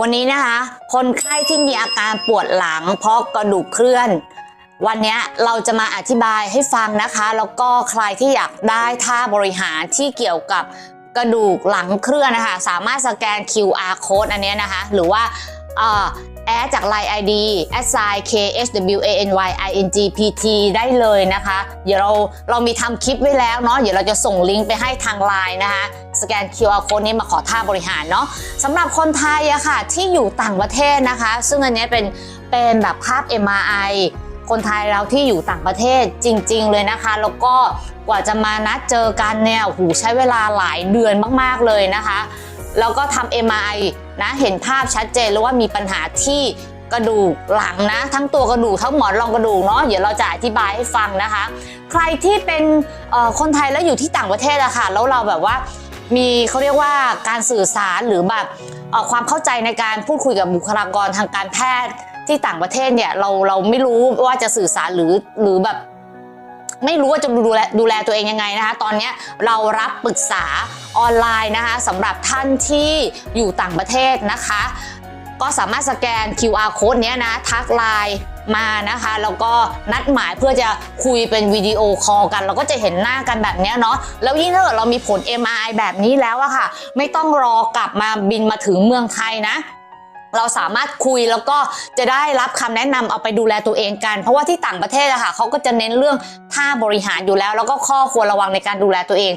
วันนี้นะคะ คนไข้ที่มีอาการปวดหลัง เพราะกระดูกเคลื่อน วันนี้เราจะมาอธิบายให้ฟังนะคะ แล้วก็ใครที่อยากได้ท่าบริหารที่เกี่ยวกับกระดูกหลังเคลื่อนนะคะ สามารถสแกน QR code อันนี้นะคะ หรือว่า แอดจาก Line ID s i k h w a n y i n g p t ได้เลยนะคะ เดี๋ยวเราเรามีทำคลิปไว้แล้วเนาะเดี๋ยวเราจะส่งลิงก์ไปให้ทาง Line นะคะสแกน QR code นี้มาขอท่าบริหารเนาะสำหรับคนไทยอะค่ะที่อยู่ต่างประเทศนะคะ ซึ่งอันนี้เป็นเป็นแบบภาพ MRI คนไทยเราที่อยู่ต่างประเทศจริง ๆ เลยนะคะ แล้วก็กว่าจะมานัดเจอกันเนี่ยหูใช้เวลาหลายเดือนมากๆเลยนะคะ แล้วก็ทำ MRI นะเห็นภาพชัดเจนเลยว่ามีปัญหาที่กระดูกหลังนะ ทั้งตัวกระดูกทั้งหมอนรองกระดูกเนาะเดี๋ยวเราจะอธิบายให้ฟังนะคะ ใครที่เป็นคนไทยแล้วอยู่ที่ต่างประเทศอะค่ะแล้วเราแบบว่ามีเขาเรียกว่าการสื่อสารหรือแบบเอ่อความเข้าใจในการพูดคุยกับบุคลากรทางการแพทย์ที่ต่างประเทศเนี่ยเราเราไม่รู้ว่าจะสื่อสารหรือหรือแบบไม่รู้ว่าจะดูแลดูแลตัวเองยังไงนะคะ ตอนนี้เรารับปรึกษา ออนไลน์นะคะสำหรับท่านที่อยู่ต่างประเทศนะคะ ก็สามารถสแกน QR code เนี้ยนะทักไลน์มานะคะแล้วก็นัดหมายเพื่อจะคุยเป็นวิดีโอคอลกัน เราก็จะเห็นหน้ากันแบบเนี้ยเนาะแล้วยิ่งถ้าเกิดเรามีผล MRI แบบนี้แล้วอะค่ะ ไม่ต้องรอกลับมาบินมาถึงเมืองไทยนะ เราสามารถคุยแล้วก็จะได้รับคำแนะนำเอาไปดูแลตัวเองกัน เพราะว่าที่ต่างประเทศอะค่ะเขาก็จะเน้นเรื่องท่าบริหารอยู่แล้ว แล้วก็ข้อควรระวังในการดูแลตัวเอง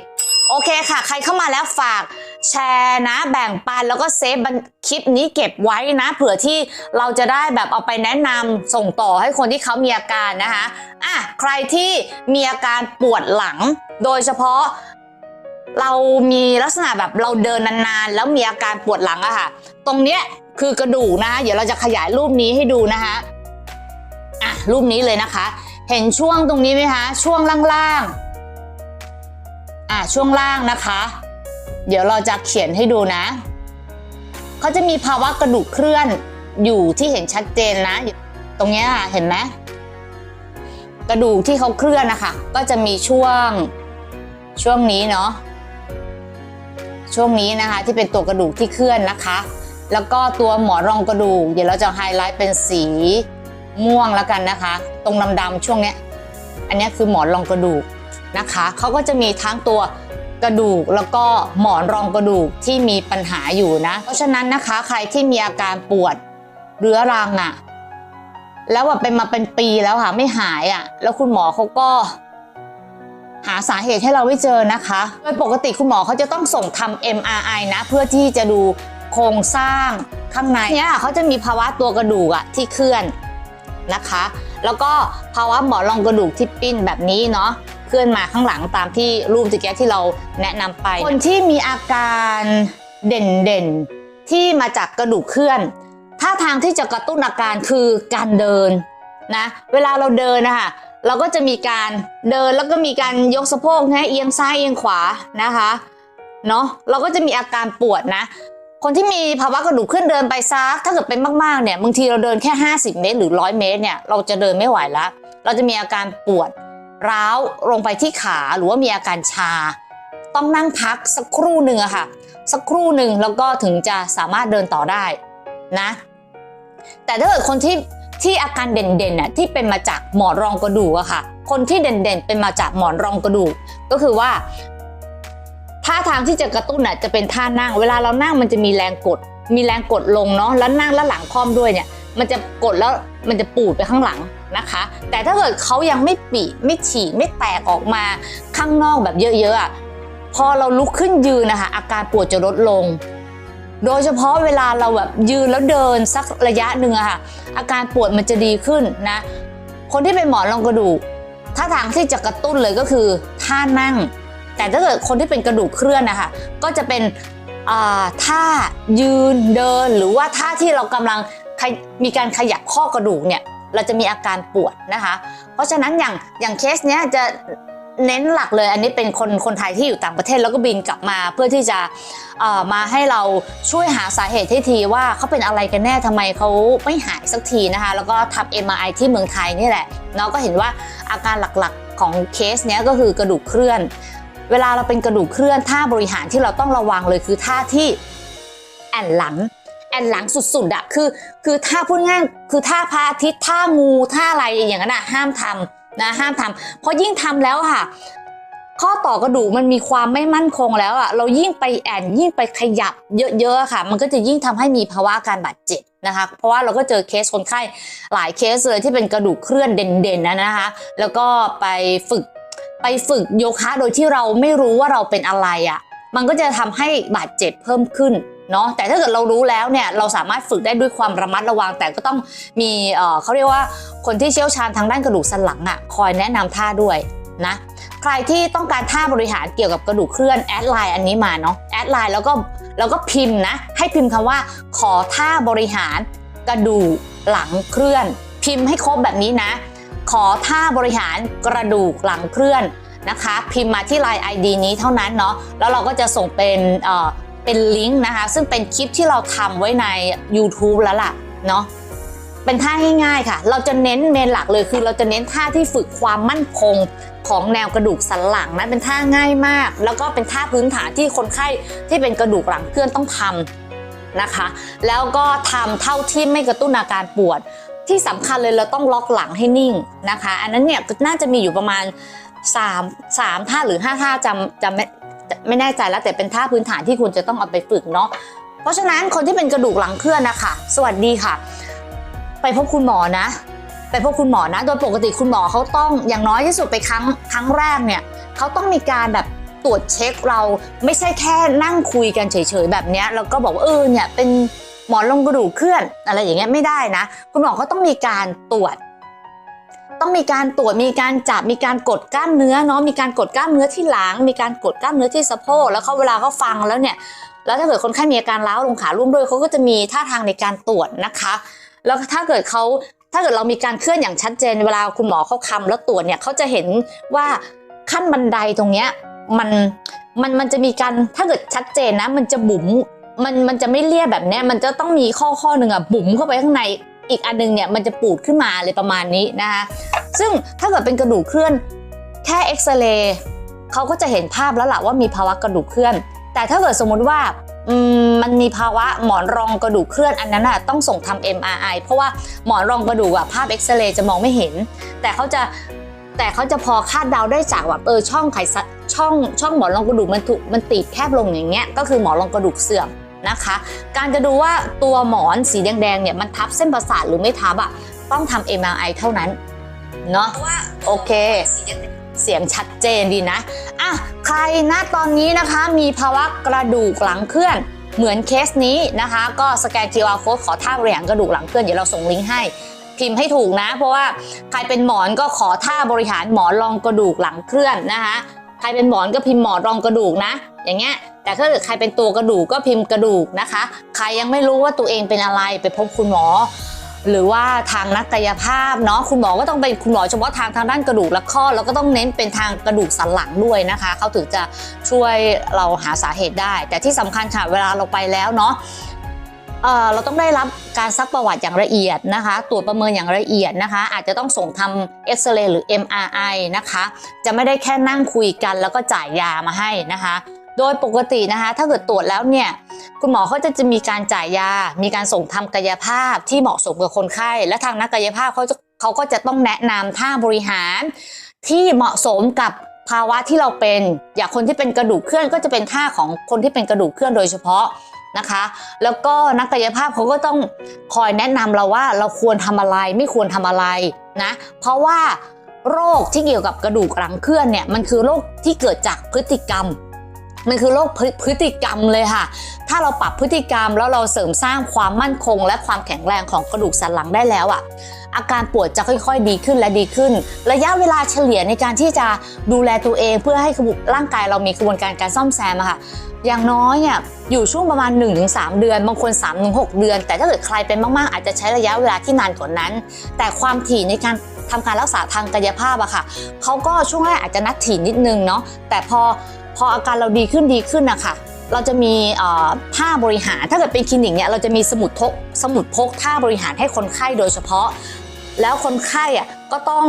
โอเคค่ะ ใครเข้ามาแล้วฝากแชร์นะ แบ่งปันแล้วก็เซฟคลิปนี้เก็บไว้นะ เผื่อที่เราจะได้แบบเอาไปแนะนำส่งต่อให้คนที่เขามีอาการนะคะอะใครที่มีอาการปวดหลัง โดยเฉพาะเรามีลักษณะแบบเราเดินนานๆ แล้วมีอาการปวดหลังอะค่ะ ตรงเนี้ยคือกระดูกนะคะเดี๋ยวเราจะขยายรูปนี้ให้ดูนะคะอะรูปนี้เลยนะคะ เห็นช่วงตรงนี้ไหมคะ ช่วงล่างๆ ช่วงล่างนะคะ เดี๋ยวเราจะเขียนให้ดูนะ เขาจะมีภาวะกระดูกเคลื่อนอยู่ที่เห็นชัดเจนนะ ตรงเนี้ยค่ะเห็นไหมกระดูกที่เขาเคลื่อนนะคะ ก็จะมีช่วงช่วงนี้เนาะช่วงนี้นะคะที่เป็นตัวกระดูกที่เคลื่อนนะคะ แล้วก็ตัวหมอนรองกระดูก เดี๋ยวเราจะไฮไลท์เป็นสีม่วงแล้วกันนะคะ ตรงดำๆช่วงเนี้ย อันนี้คือหมอนรองกระดูก นะคะเขาก็จะมีทั้งตัวกระดูกแล้วก็หมอนรองกระดูกที่มีปัญหาอยู่นะ เพราะฉะนั้นนะคะใครที่มีอาการปวดเรื้อรังอะ่ะ แล้วแบบเป็นมาเป็นปีแล้วค่ะไม่หายอะ่ะ แล้วคุณหมอเขาก็ หาสาเหตุให้เราไม่เจอนะคะ โดยปกติคุณหมอเขาจะต้องส่งทำ MRI นะ เพื่อที่จะดูโครงสร้างข้างในเนี่ยเขาจะมีภาวะตัวกระดูกอะที่เคลื่อนนะคะ แล้วก็ภาวะหมอนรองกระดูกที่ปิ้นแบบนี้เนาะ เคลื่อนมาข้างหลังตามที่รูปตะเกียที่เราแนะนำไป คนที่มีอาการเด่นๆ ที่มาจากกระดูกเคลื่อนท่าทางที่จะกระตุ้นอาการคือการเดินนะเวลาเราเดินนะคะเราก็จะมีการเดินแล้วก็มีการยกสะโพกนะเอียงซ้ายเอียงขวานะคะเนาะเราก็จะมีอาการปวดนะ คนที่มีภาวะกระดูกขึ้นเดินไปซักถ้าเกิดเป็นมากๆเนี่ยบางทีเราเดินแค่ 50 เมตร หรือ 100 เมตรเนี่ยเราจะเดินไม่ไหวแล้วเราจะมีอาการปวด ร้าวลงไปที่ขาหรือว่ามีอาการชา ต้องนั่งพักสักครู่หนึ่งอะค่ะ สักครู่หนึ่งแล้วก็ถึงจะสามารถเดินต่อได้นะ แต่ถ้าเกิดคนที่ที่อาการเด่นๆน่ะที่เป็นมาจากหมอนรองกระดูกอะค่ะ คนที่เด่นๆเป็นมาจากหมอนรองกระดูก ก็คือว่าท่าทางที่จะกระตุ้นน่ะจะเป็นท่านั่ง เวลาเรานั่งมันจะมีแรงกด มีแรงกดลงเนาะแล้วนั่งแล้วหลังคอมด้วยเนี่ย มันจะกดแล้วมันจะปูดไปข้างหลัง นะคะ แต่ถ้าเกิดเขายังไม่ปีไม่ฉีกไม่แตกออกมาข้างนอกแบบเยอะๆอะพอเราลุกขึ้นยืนนะคะ อาการปวดจะลดลง โดยเฉพาะเวลาเราแบบยืนแล้วเดินสักระยะหนึ่งอะค่ะ อาการปวดมันจะดีขึ้นนะ คนที่เป็นหมอนรองกระดูกท่าทางที่จะกระตุ้นเลยก็คือท่านั่ง แต่ถ้าเกิดคนที่เป็นกระดูกเคลื่อนนะคะก็จะเป็นท่ายืนเดินหรือว่าท่าที่เรากำลังมีการขยับข้อกระดูกเนี่ย เราจะมีอาการปวดนะคะ เพราะฉะนั้นอย่างอย่างเคสเนี้ยจะเน้นหลักเลย อันนี้เป็นคนคนไทยที่อยู่ต่างประเทศแล้วก็บินกลับมาเพื่อที่จะมาให้เราช่วยหาสาเหตุที่ทีว่าเขาเป็นอะไรกันแน่ทำไมเขาไม่หายสักทีนะคะ แล้วก็ทำ MRI ที่เมืองไทยนี่แหละเนาะก็เห็นว่าอาการหลักๆของเคสเนี้ยก็คือกระดูกเคลื่อน เวลาเราเป็นกระดูกเคลื่อนท่าบริหารที่เราต้องระวังเลยคือท่าที่แอนหลัง แอนหลังสุดๆอะคือคือท่าพูดง่ายคือท่าพระอาทิตย์ท่างูท่าอะไรอย่างนั้นอะห้ามทำนะห้ามทำเพราะยิ่งทำแล้วค่ะ ข้อต่อกระดูกมันมีความไม่มั่นคงแล้วอะเรายิ่งไปแอนยิ่งไปขยับเยอะๆค่ะ มันก็จะยิ่งทำให้มีภาวะการบาดเจ็บนะคะ เพราะว่าเราก็เจอเคสคนไข้หลายเคสเลยที่เป็นกระดูกเคลื่อนเด่นๆนะนะคะ แล้วก็ไปฝึกไปฝึกโยคะโดยที่เราไม่รู้ว่าเราเป็นอะไรอะมันก็จะทำให้บาดเจ็บเพิ่มขึ้น เนาะแต่ถ้าเกิดเรารู้แล้วเนี่ยเราสามารถฝึกได้ด้วยความระมัดระวัง แต่ก็ต้องมีเออเขาเรียกว่าคนที่เชี่ยวชาญทางด้านกระดูกสันหลังอะคอยแนะนำท่าด้วยนะใครที่ต้องการท่าบริหารเกี่ยวกับกระดูกเคลื่อนแอดไลน์อันนี้มาเนาะแอดไลน์แล้วก็แล้วก็พิมพ์นะให้พิมพ์คำว่า ขอท่าบริหารกระดูกหลังเคลื่อน พิมพ์ให้ครบแบบนี้นะ ขอท่าบริหารกระดูกหลังเคลื่อนนะคะ พิมพ์มาที่ Line ID นี้เท่านั้นเนาะแล้วเราก็จะส่งเป็น เป็นลิงก์นะคะ ซึ่งเป็นคลิปที่เราทำไว้ใน YouTube แล้วล่ะเนาะเป็นท่าง่ายๆค่ะ เราจะเน้นเมนหลักเลยคือเราจะเน้นท่าที่ฝึกความมั่นคงของแนวกระดูกสันหลังนะเป็นท่าง่ายมาก แล้วก็เป็นท่าพื้นฐานที่คนไข้ที่เป็นกระดูกหลังเคลื่อนต้องทำนะคะ แล้วก็ทำเท่าที่ไม่กระตุ้นอาการปวด ที่สำคัญเลยเราต้องล็อกหลังให้นิ่งนะคะ อันนั้นเนี่ยน่าจะมีอยู่ประมาณ 3 3ท่าหรือ 5 ท่าจำจำ ไม่แน่ใจแล้วแต่เป็นท่าพื้นฐานที่คุณจะต้องเอาไปฝึกเนาะเพราะฉะนั้นคนที่เป็นกระดูกหลังเคลื่อนนะคะสวัสดีค่ะ ไปพบคุณหมอนะ ไปพบคุณหมอนะ โดยปกติคุณหมอเขาต้องอย่างน้อยที่สุดไปครั้งครั้งแรกเนี่ยเขาต้องมีการแบบตรวจเช็คเราไม่ใช่แค่นั่งคุยกันเฉยๆแบบเนี้ยแล้วก็บอกว่าเออเนี่ยเป็นหมอนรองกระดูกเคลื่อนอะไรอย่างเงี้ยไม่ได้นะ คุณหมอเขาต้องมีการตรวจ ต้องมีการตรวจมีการจับมีการกดกล้ามเนื้อเนาะมีการกดกล้ามเนื้อที่หลัง มีการกดกล้ามเนื้อที่สะโพกแล้วเขาเวลาเขาฟังแล้วเนี่ยแล้วถ้าเกิดคนไข้มีอาการล้าวลงขาร่วมด้วยเขาก็จะมีท่าทางในการตรวจนะคะ แล้วถ้าเกิดเขาถ้าเกิดเรามีการเคลื่อนอย่างชัดเจน เวลาคุณหมอเขาคำแล้วตรวจเนี่ยเขาจะเห็นว่าขั้นบันไดตรงเนี้ยมันมันมันจะมีการถ้าเกิดชัดเจนนะ มันจะบุ๋มมันมันจะไม่เลี่ยแบบเนี้ยมันจะต้องมีข้อข้อหนึ่งอะบุ๋มเข้าไปข้างใน อีกอันหนึงเนี่ยมันจะปูดขึ้นมาเลยประมาณนี้นะคะซึ่งถ้าเกิดเป็นกระดูกเคลื่อน แค่เอ็กซเรย์เขาก็จะเห็นภาพแล้วล่ะว่ามีภาวะกระดูกเคลื่อน แต่ถ้าเกิดสมมุติว่ามันมีภาวะหมอนรองกระดูกเคลื่อนอันนั้นน่ะต้องส่งทำ MRI เพราะว่าหมอนรองกระดูกอะภาพเอ็กซเรย์จะมองไม่เห็น แต่เขาจะแต่เขาจะพอคาดเดาได้จากแบบเออช่องไขสัช่องช่องหมอนรองกระดูกมันถูกมันตีบแคบลงอย่างเงี้ยก็คือหมอนรองกระดูกเสื่อม นะคะ การจะดูว่าตัวหมอนสีแดงๆเนี่ยมันทับเส้นประสาทหรือไม่ทับอะต้องทำ MRI เท่านั้นเนาะโอเค เสียงชัดเจนดีนะอะใครนะตอนนี้นะคะมีภาวะกระดูกหลังเคลื่อนเหมือนเคสนี้นะคะ ก็สแกน QR code ขอท่าบริหารกระดูกหลังเคลื่อนเดี๋ยวเราส่งลิงก์ให้พิมพ์ให้ถูกนะ เพราะว่าใครเป็นหมอนก็ขอท่าบริหารหมอนรองกระดูกหลังเคลื่อนนะคะ ใครเป็นหมอนก็พิมพ์หมอนรองกระดูกนะ อย่างเงี้ย แต่ถ้าเกิดใครเป็นตัวกระดูกก็พิมพ์กระดูกนะคะ ใครยังไม่รู้ว่าตัวเองเป็นอะไรไปพบคุณหมอ หรือว่าทางนักกายภาพเนาะคุณหมอก็ต้องเป็นคุณหมอเฉพาะทางทางด้านกระดูกและข้อแล้วก็ต้องเน้นเป็นทางกระดูกสันหลังด้วยนะคะ เขาถึงจะช่วยเราหาสาเหตุได้ แต่ที่สำคัญค่ะเวลาเราไปแล้วเนาะเอ่อเราต้องได้รับการซักประวัติอย่างละเอียดนะคะ ตรวจประเมินอย่างละเอียดนะคะ อาจจะต้องส่งทำเอ็กซเรย์หรือ MRI นะคะ จะไม่ได้แค่นั่งคุยกันแล้วก็จ่ายยามาให้นะคะ โดยปกตินะคะ ถ้าเกิดตรวจแล้วเนี่ยคุณหมอเขาจะจะมีการจ่ายยา มีการส่งทำกายภาพที่เหมาะสมกับคนไข้ และทางนักกายภาพเขาจะเขาก็จะต้องแนะนำท่าบริหารที่เหมาะสมกับภาวะที่เราเป็น อย่างคนที่เป็นกระดูกเคลื่อนก็จะเป็นท่าของคนที่เป็นกระดูกเคลื่อนโดยเฉพาะนะคะ แล้วก็นักกายภาพเขาก็ต้องคอยแนะนำเราว่าเราควรทำอะไรไม่ควรทำอะไรนะ เพราะว่าโรคที่เกี่ยวกับกระดูกหลังเคลื่อนเนี่ยมันคือโรคที่เกิดจากพฤติกรรม มันคือโรคพฤพฤติกรรมเลยค่ะ ถ้าเราปรับพฤติกรรมแล้วเราเสริมสร้างความมั่นคง และความแข็งแรงของกระดูกสันหลังได้แล้วอะ อาการปวดจะค่อยๆ ดีขึ้นและดีขึ้น ระยะเวลาเฉลี่ยในการที่จะดูแลตัวเองเพื่อให้ร่างกายเรามีกระบวนการการซ่อมแซมอะค่ะ อย่างน้อยเนี่ยอยู่ช่วงประมาณ 1-3 เดือน บางคน3-6 เดือน แต่ถ้าเกิดใครเป็นมากๆ อาจจะใช้ระยะเวลาที่นานกว่านั้น แต่ความถี่ในการทำการรักษาทางกายภาพอะค่ะเขาก็ช่วงแรกอาจจะนัดถี่นิดนึงเนาะแต่พอ พออาการเราดีขึ้นดีขึ้นนะคะเราจะมีท่าบริหารถ้าเกิดเป็นคลินิกเนี่ยเราจะมีสมุดพกสมุดพกท่าบริหารให้คนไข้โดยเฉพาะ แล้วคนไข้อะก็ต้อง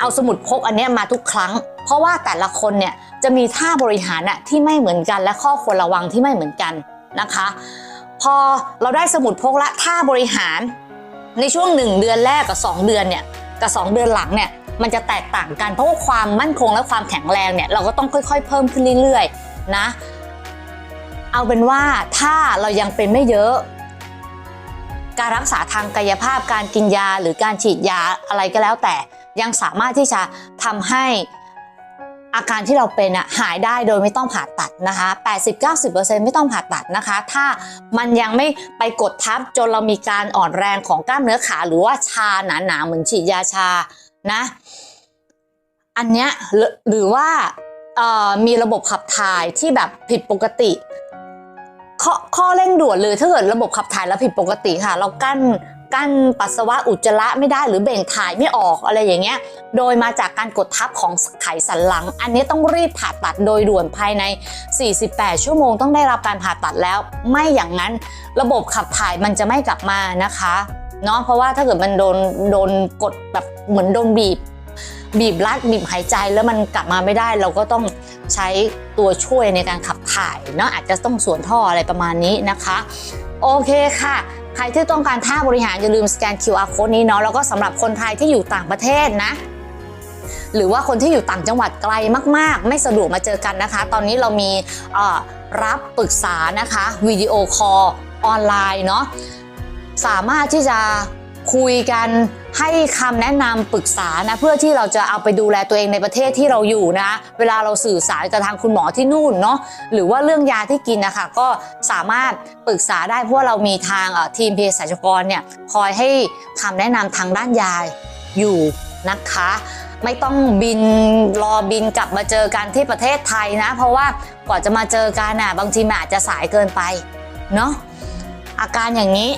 เอาสมุดพกอันนี้มาทุกครั้ง เพราะว่าแต่ละคนเนี่ยจะมีท่าบริหารอะที่ไม่เหมือนกัน และข้อควรระวังที่ไม่เหมือนกันนะคะ พอเราได้สมุดพกละท่าบริหาร ในช่วง 1 เดือนแรกกับ 2 เดือนเนี่ยกับ 2 เดือนหลังเนี่ย มันจะแตกต่างกัน เพราะว่าความมั่นคงและความแข็งแรงเนี่ยเราก็ต้องค่อยๆ เพิ่มขึ้นเรื่อยๆนะ เอาเป็นว่าถ้าเรายังเป็นไม่เยอะ การรักษาทางกายภาพการกินยาหรือการฉีดยาอะไรก็แล้ว แต่ยังสามารถที่จะทำให้อาการที่เราเป็นอะหายได้โดยไม่ต้องผ่าตัดนะคะ 80-90%ไม่ต้องผ่าตัดนะคะ ถ้ามันยังไม่ไปกดทับจนเรามีการอ่อนแรงของกล้ามเนื้อขา หรือว่าชาหนาๆเหมือนฉีดยาชา นะ อันเนี้ยหรือหรือว่ามีระบบขับถ่ายที่แบบผิดปกติข้อข้อเร่งด่วนเลยถ้าเกิดระบบขับถ่ายแล้วผิดปกติค่ะ เรากั้นกั้นปัสสาวะอุจจาระไม่ได้หรือเบ่งถ่ายไม่ออกอะไรอย่างเงี้ย โดยมาจากการกดทับของไขสันหลัง อันนี้ต้องรีบผ่าตัดโดยด่วนภายใน 48 ชั่วโมงต้องได้รับการผ่าตัดแล้ว ไม่อย่างนั้นระบบขับถ่ายมันจะไม่กลับมานะคะ เนาะเพราะว่าถ้าเกิดมันโดนโดนกดแบบเหมือนโดนบีบ บีบรัดบีบหายใจแล้วมันกลับมาไม่ได้ เราก็ต้องใช้ตัวช่วยในการขับถ่ายเนาะอาจจะต้องสวนท่ออะไรประมาณนี้นะคะโอเคค่ะ ใครที่ต้องการท่าบริหารอย่าลืมสแกน QR code นี้เนาะแล้วก็สำหรับคนไทยที่อยู่ต่างประเทศนะหรือว่าคนที่อยู่ต่างจังหวัดไกลมาก ๆ ไม่สะดวกมาเจอกันนะคะ ตอนนี้เรามีรับปรึกษานะคะวิดีโอคอลออนไลน์เนาะ สามารถที่จะคุยกันให้คำแนะนำปรึกษานะเพื่อที่เราจะเอาไปดูแลตัวเองในประเทศที่เราอยู่นะ เวลาเราสื่อสารกับทางคุณหมอที่นู่นเนาะหรือว่าเรื่องยาที่กินนะคะก็สามารถปรึกษาได้เพราะเรามีทางทีมเภสัชกรเนี่ยคอยให้คำแนะนำทางด้านยาอยู่นะคะไม่ต้องบินรอบินกลับมาเจอกันที่ประเทศไทยนะ เพราะว่ากว่าจะมาเจอกันน่ะบางทีมันอาจจะสายเกินไปเนาะอาการอย่างนี้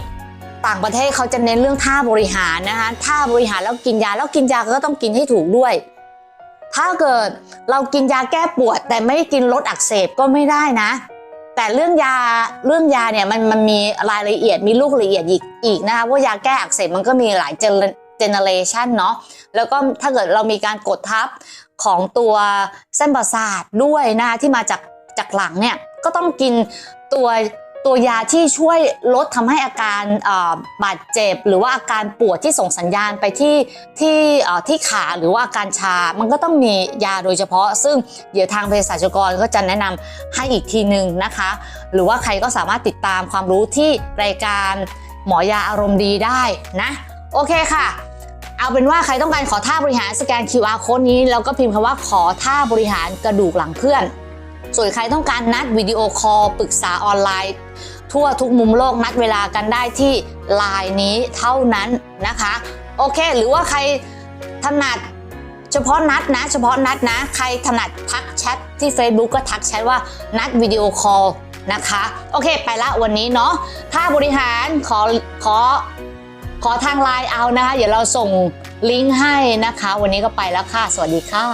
ต่างประเทศเขาจะเน้นเรื่องท่าบริหารนะคะท่าบริหารแล้วกินยาแล้วกินยาก็ต้องกินให้ถูกด้วย ถ้าเกิดเรากินยาแก้ปวด แต่ไม่กินลดอักเสบก็ไม่ได้นะ แต่เรื่องยาเรื่องยาเนี่ยมันมันมีรายละเอียดมีลูกละเอียดอีกอีกนะคะว่ายาแก้อักเสบมันก็มีหลายเจเนเรชันเนาะแล้วก็ถ้าเกิดเรามีการกดทับของตัวเส้นประสาทด้วยนะคะที่มาจากจากหลังเนี่ยก็ต้องกินตัว ตัวยาที่ช่วยลดทำให้อาการบาดเจ็บ หรือว่าอาการปวดที่ส่งสัญญาณไปที่ที่ที่ขาหรือว่าอาการชา มันก็ต้องมียาโดยเฉพาะ ซึ่งเดี๋ยวทางเภสัชกรก็จะแนะนำให้อีกทีหนึ่งนะคะ หรือว่าใครก็สามารถติดตามความรู้ที่รายการหมอยาอารมณ์ดีได้นะ โอเคค่ะเอาเป็นว่าใครต้องการขอท่าบริหารสแกน QR code นี้แล้วก็พิมพ์คำว่าขอท่าบริหารกระดูกหลังเพื่อน ส่วนใครต้องการนัดวิดีโอคอลปรึกษาออนไลน์ ทั่วทุกมุมโลกนัดเวลากันได้ที่ไลน์นี้เท่านั้นนะคะ โอเค หรือว่าใครถนัดเฉพาะนัดนะ เฉพาะนัดนะ ใครถนัดทักแชทที่ Facebook ก็ทักแชทว่านัดวิดีโอคอลนะคะ โอเค ไปละวันนี้เนาะถ้าบริหารขอขอขอทางไลน์เอานะคะ เดี๋ยวเราส่งลิงก์ให้นะคะ วันนี้ก็ไปแล้วค่ะ สวัสดีค่ะ